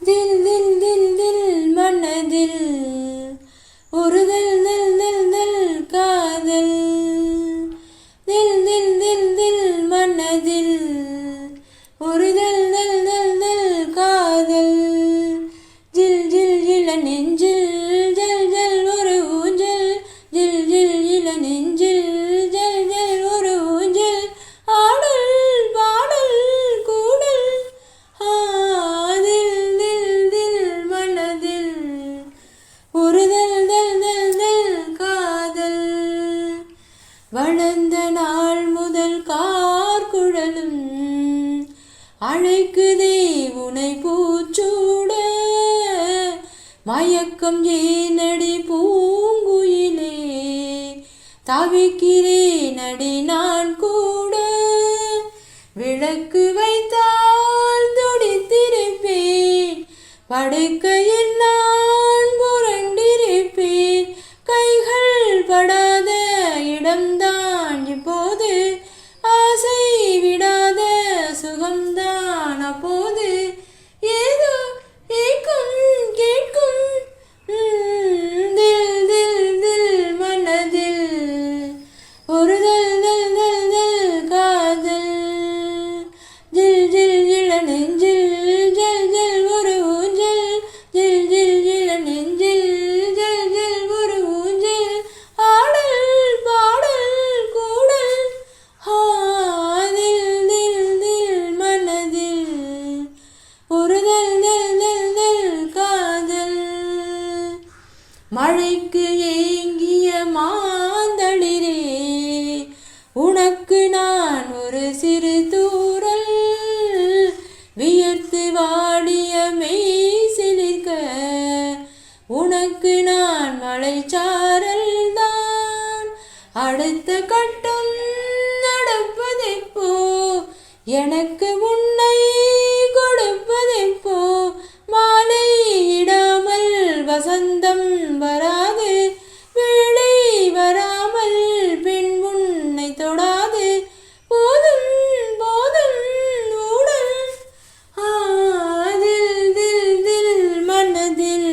Din கார்குழலும். அழைக்குதே உனை பூச்சூட மயக்கம் ஏனடி பூங்குயிலே. தவிக்கிறேன் அடி நான் கூட விளக்கு வைத்தால் துடித்திருப்பேன். படுக்கையில் நான் புரண்டிருப்பேன். கைகள் பட போது உனக்கு ஏங்கிய மாந்தளிரே உனக்கு நான் ஒரு சிறு தூரல் வியர்த்து வாடிய மெய் உனக்கு நான் மலைச்சாரல் தான். அடுத்த கட்டம் நடப்பதெப்போ எனக்கு Adil